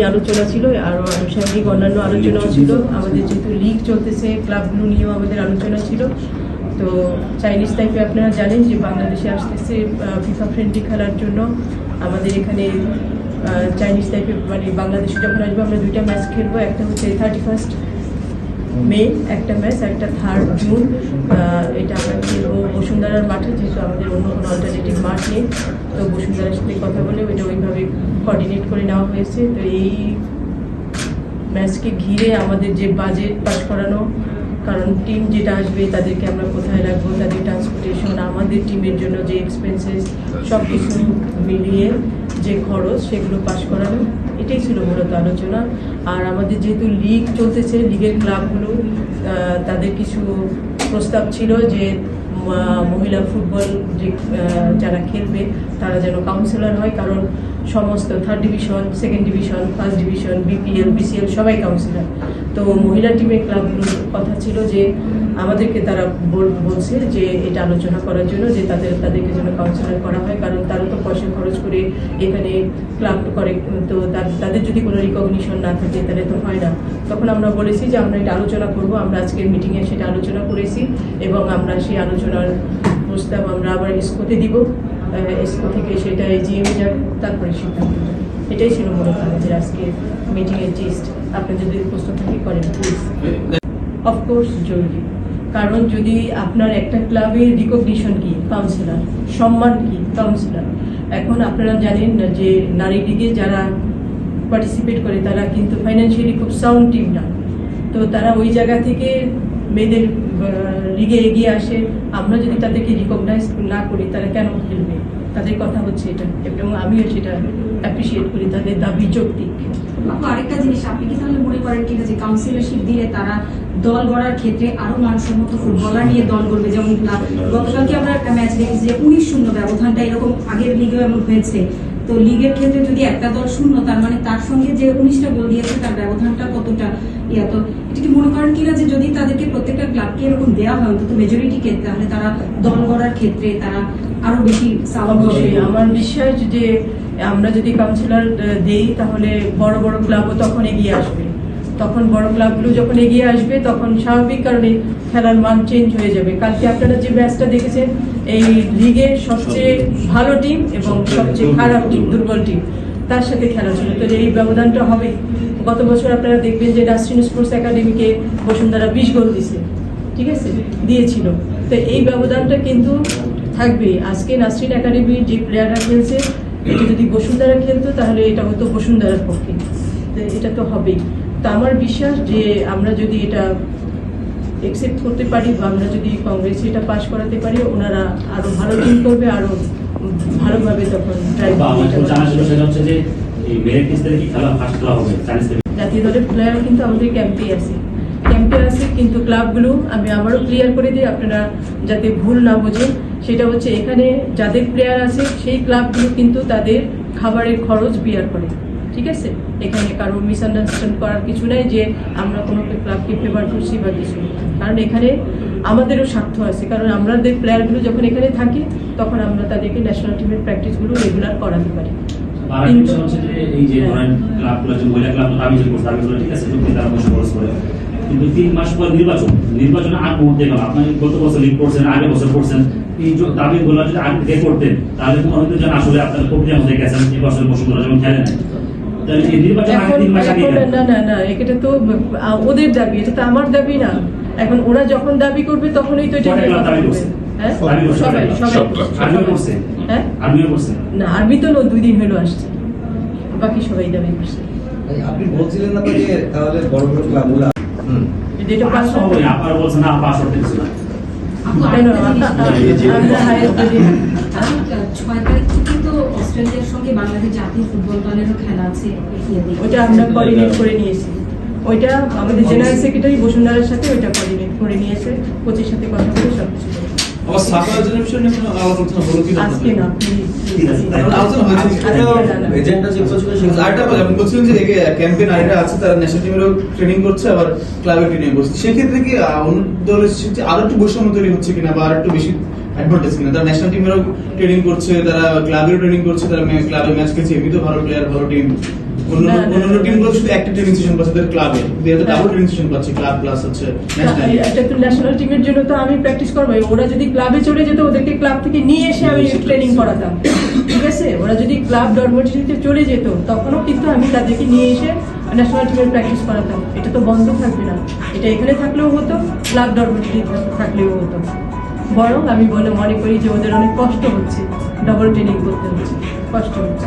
আলোচনা ছিল, আরও আনুষঙ্গিক অন্যান্য আলোচনাও ছিল। আমাদের যেহেতু লিগ চলতেছে ক্লাবগুলো নিয়েও আমাদের আলোচনা ছিল। তো চাইনিজ টাইপে আপনারা জানেন যে বাংলাদেশে আসতেছে ফিফা ফ্রেন্ডলি খেলার জন্য। আমাদের এখানে চাইনিজ টাইপে মানে বাংলাদেশে যখন আসব, আমরা দুইটা ম্যাচ খেলব। একটা হচ্ছে থার্টি ফার্স্ট মে, একটা ম্যাচ, একটা থার্ড জুন এটা আমরা খেলব বসুন্ধরার মাঠে, যেহেতু আমাদের অন্য কোনো অল্টারনেটিভ মাঠ নেই, তো বসুন্ধরার সাথে কথা বলে ওইটা ওইভাবে কোঅর্ডিনেট করে নেওয়া হয়েছে। তো এই ম্যাচকে ঘিরে আমাদের যে বাজেট পাস করানো, কারণ টিম যেটা আসবে তাদেরকে আমরা কোথায় রাখব, তাদের ট্রান্সপোর্টেশন আমাদের টিমের জন্য যে এক্সপেন্সেস সব কিছু মিলিয়ে যে খরচ, সেগুলো পাস করানো। এটাই ছিল মূলত আলোচনা। আর আমাদের যেহেতু লিগ চলতেছে লিগের ক্লাবগুলো তাদের কিছু প্রস্তাব ছিল যে মহিলা ফুটবল যারা খেলবে, তারা যেন কাউন্সিলর হয়। কারণ সমস্ত third division second division first division BPL BCL সবাই কাউন্সিলর তো মহিলা টিমের ক্লাবগুলোর কথা ছিল যে, আমাদেরকে তারা বল- বলছে যে, এটা আলোচনা করার জন্য যে, তাদের, তাদেরকে যেন কাউন্সিলর করা হয়, কারণ তারা তো পয়সা খরচ করে এখানে ক্লাব করে, তো তা- তাদের যদি কোনো রিকগনিশন না থাকে, তাহলে তো হয় না। তখন আমরা বলেছি যে, আমরা এটা আলোচনা করব, আমরা আজকের মিটিংয়ে সেটা আলোচনা করেছি এবং আমরা সেই আলোচনার প্রস্তাব আমরা আবার ইস্কোতে দিব। ইস্কো থেকে সেটা জিএমে যাবে, তারপরে সিদ্ধান্ত এটাই ছিল মূলত আমাদের আজকে মিটিংয়ের জিস্ট আপনি যদি প্রশ্ন থাকে করেন প্লিজ অফকোর্স জরুরি। কারণ যদি আপনার একটা ক্লাবের রিকগনিশন কি? কাউন্সিলর সম্মান কি? কাউন্সিলর এখন আপনারা জানেন যে নারী লিগে যারা পার্টিসিপেট করে, তারা কিন্তু ফাইন্যান্সিয়ালি খুব সাউন্ড টিম না। তো তারা ওই জায়গা থেকে মেয়েদের লিগে এগিয়ে আসে আমরা যদি তাদেরকে রিকগনাইজ না করি তারা কেন খেলবে তাদের কথা হচ্ছে এটা। এবং আমিও সেটা অ্যাপ্রিসিয়েট করি তাদের দাবি যৌক্তিক। আপু আরেকটা জিনিস আপনি কি তাহলে মনে করেন কিনা যে কাউন্সিলরশিপ দিলে তারা দল গড়ার ক্ষেত্রে আরও মানসম্মত ফুটবলার নিয়ে দল গড়বে? যেমন গতকালকে আমরা একটা ম্যাচ দেখেছি যে উনিশ শূন্য ব্যবধানটা এরকম আগের লিগেও এমন হয়েছে। তো লিগের ক্ষেত্রে যদি একটা দল শূন্য তার মানে তার সঙ্গে যে উনিশটা গোল দিয়েছে তার ব্যবধানটা কতটা ইয়া তো এটা কি মনে করেন কিনা যে যদি তাদেরকে প্রত্যেকটা ক্লাবকে এরকম দেওয়া হয় অন্তত মেজরিটিকে তাহলে তারা দল গড়ার ক্ষেত্রে তারা আরও বেশি আমার বিশ্বাস যে আমরা যদি কাউন্সিলর দেই তাহলে বড় বড় ক্লাবও তখন এগিয়ে আসবে। তখন বড় ক্লাবগুলো যখন এগিয়ে আসবে তখন স্বাভাবিক কারণে খেলার মান চেঞ্জ হয়ে যাবে। কালকে আপনারা যে ম্যাচটা দেখেছেন এই লিগের সবচেয়ে ভালো টিম এবং সবচেয়ে খারাপ টিম, দুর্বল টিম, তার সাথে খেলা ছিল তো এই ব্যবধানটা হবে। গত বছর আপনারা দেখবেন যে নাসরিন স্পোর্টস একাডেমিকে বসুন্ধরা বিশ গোল দিছে, ঠিক আছে? দিয়েছিল। তো এই ব্যবধানটা কিন্তু থাকবে। আজকে নাসরিন একাডেমির যে প্লেয়াররা খেলছে, এটা যদি বসুন্ধরা খেলতো, তাহলে এটা হতো বসুন্ধরার পক্ষে। এটা তো হবেই। তো আমার বিশ্বাস যে আমরা যদি এটা একসেপ্ট করতে পারি বা আমরা যদি কংগ্রেসে এটা পাশ করাতে পারি ওনারা আরও ভালো টিম করবে আরও ভালোভাবে তখন জাতীয় দলের প্লেয়ার কিন্তু আমাদের ক্যাম্পে আছে। ক্যাম্পে আছে কিন্তু ক্লাবগুলো আমি আবারও ক্লিয়ার করে দিই আপনারা যাতে ভুল না বোঝেন। সেটা হচ্ছে এখানে যাদের প্লেয়ার আছে সেই ক্লাবগুলো কিন্তু তাদের খাবারের খরচ বিয়ার করে। ঠিক আছে? এখানে কারও মিসআন্ডারস্ট্যান্ড করার কিছু নাই যে আমরা কোনো ক্লাবকে ফেভার করছি বা কিছু কারণ এখানে আমাদেরও স্বার্থ আছে। কারণ আমাদের প্লেয়ারগুলো যখন এখানে থাকে, তখন আমরা তাদেরকে ন্যাশনাল টিমের প্র্যাকটিসগুলো রেগুলার করাতে পারি। কিন্তু তিন মাস পর নির্বাচন। বছর করছেন আগে বছর করছেন। এই জ- দাবিগুলো যদি আগে করতেন, তাহলে আসলে আপনার প্রক্রিয়ার মধ্যে গেছেন যেমন না না না এটা তো ওদের দাবি এটা তো আমার দাবি না। এখন ওরা যখন দাবি করবে তখনই তো এটা? হ্যাঁ? হ্যাঁ? না আরবি তো দুই দিন হলো আসছে। বাকি সবাই দাবি করছে। আপনি বলছিলেন না তো যে তাহলে বড় বড় ক্লাবগুলো যেটা পাঁচ পাঁচ হবে আপনারা বলছেন না হতে না। ছয় তারিখ থেকে তো অস্ট্রেলিয়ার সঙ্গে বাংলাদেশ জাতীয় ফুটবল দলেরও খেলা আছে আমরা কোঅর্ডিনেট করে নিয়েছি। ওইটা আমাদের জেনারেল সেক্রেটারি বসুন্ধরার সাথে ওইটা কোঅর্ডিনেট করে নিয়েছে কোচের সাথে কথা বলে সব কিছু সেক্ষেত্রে কি আহ, অন্য দলের আরও একটু বৈষম্য তৈরি হচ্ছে কিনা বা আরও একটু বেশি তারা ন্যাশনাল টিমেরও ট্রেনিং করছে তারা ক্লাবেরও ট্রেনিং করছে তারা ক্লাবে ম্যাচ খেলছে। এমনিতেও ভালো প্লেয়ার ভালো টিম অন্য না, না, অন্য না। টিমগুলো শুধু একটা ট্রেনিং সেশন পাচ্ছে তাদের ক্লাবে এদের ডাবল ট্রেনিং সেশন পাচ্ছে ক্লাব প্লাস হচ্ছে ন্যাশনাল এটা তো ন্যাশনাল টিমের জন্য তো আমি প্র্যাকটিস করব ওরা যদি ক্লাবে চলে যেত ওদেরকে ক্লাব থেকে নিয়ে এসে আমি ট্রেনিং করাতাম। ঠিক আছে? ওরা যদি ক্লাব ডরমেটরিতে চলে যেত তখনও কিন্তু আমি তাদেরকে নিয়ে এসে ন্যাশনাল টিমের প্র্যাকটিস করাতাম। এটা তো বন্ধ থাকবে না। এটা এখানে থাকলেও হতো ক্লাব ডরমেটরি থাকলেও হতো। বরং আমি বলে মনে করি যে ওদের অনেক কষ্ট হচ্ছে ডবল ট্রেনিং করতে হচ্ছে, কষ্ট হচ্ছে।